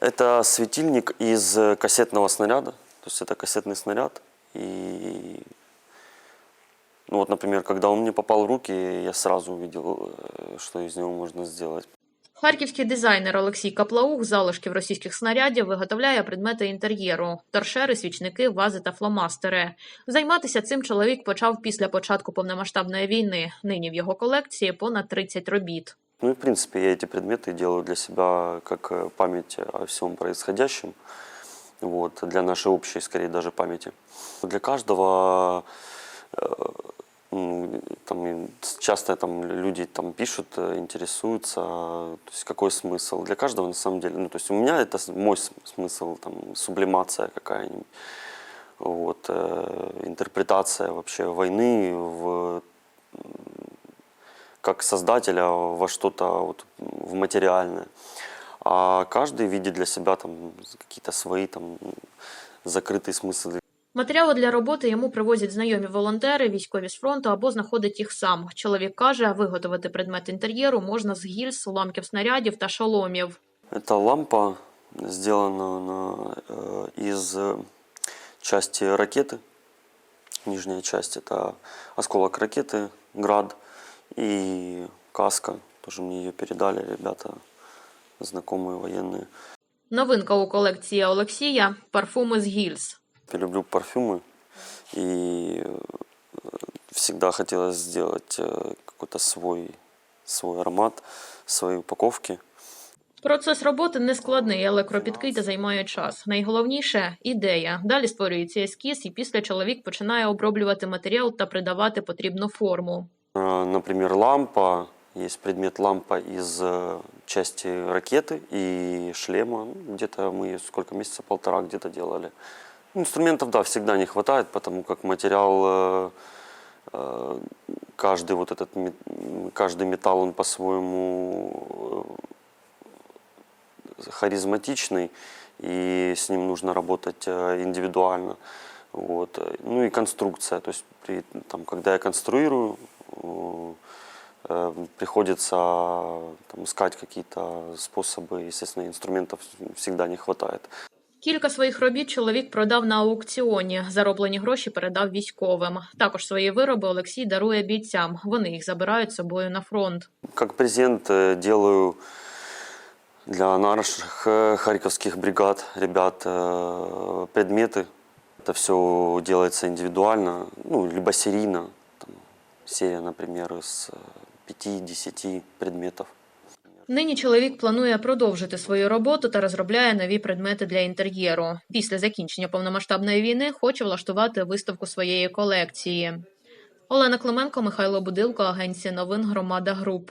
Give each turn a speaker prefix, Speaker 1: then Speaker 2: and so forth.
Speaker 1: Это светильник из э, кассетного снаряда. То есть это кассетный снаряд. И ну вот, например, когда он мне попал в руки, я сразу увидел, э, что из него можно сделать.
Speaker 2: Харківський дизайнер Олексій Каплаух з залишків російських снарядів виготовляє предмети інтер'єру, торшери, свічники, вази та фломастери. Займатися цим чоловік почав після початку повномасштабної війни. Нині в його колекції понад 30 робіт.
Speaker 1: Ну и, в принципе, я эти предметы делаю для себя как э, память о всем происходящем. Вот, для нашей общей, скорее, даже памяти. Для каждого э, ну, там, часто там люди там пишут, э, интересуются, то есть какой смысл. Для каждого на самом деле, ну то есть у меня это мой смысл, там сублимация какая-нибудь, вот, интерпретация вообще войны в как создателя во что-то вот, в материальное. А каждый видит для себя там какие-то свои там закрытые смыслы.
Speaker 2: Матеріали для роботи йому привозять знайомі волонтери, військові з фронту або знаходить їх сам. Чоловік каже, виготовити предмет інтер'єру можна з гільз, уламків снарядів та шоломів.
Speaker 1: Это лампа сделана на, э, из э, части ракеты. Нижняя часть это осколок ракеты, град и каска. Тоже мне ее передали ребята, знакомые военные.
Speaker 2: Новинка у колекції Олексія парфуми з гільз.
Speaker 1: Я люблю парфюмы и э, всегда хотелось сделать э, какой-то свой, свой аромат, свои упаковки.
Speaker 2: Процес роботи не складний, але кропіткий та займає час. Найголовніше ідея. Далі створюється ескіз, і після чоловік починає оброблювати матеріал та придавати потрібну форму.
Speaker 1: Э, Например, лампа. Есть предмет лампа из э, части ракеты и шлема. Ну, Где-то мы сколько месяца, полтора где-то делали. Инструментов, да, всегда не хватает, потому как материал, э, каждый вот этот, каждый металл, он по-своему харизматичный, и с ним нужно работать индивидуально. Вот. Ну и конструкция, то есть при, там, когда я конструирую, приходится там, искать какие-то способы, естественно, инструментов всегда не хватает.
Speaker 2: Кілька своїх робіт чоловік продав на аукціоні. Зароблені гроші передав військовим. Також свої вироби Олексій дарує бійцям. Вони їх забирають з собою на фронт.
Speaker 1: Как презент э, делаю для наших э, харьковских бригад, ребят, э, предметы. Это все делается индивидуально, ну, либо серийно. Серия, например, из э, 5-10 предметов.
Speaker 2: Нині чоловік планує продовжити свою роботу та розробляє нові предмети для інтер'єру. Після закінчення повномасштабної війни хоче влаштувати виставку своєї колекції. Олена Клименко, Михайло Будилко, агенція новин Громада Груп.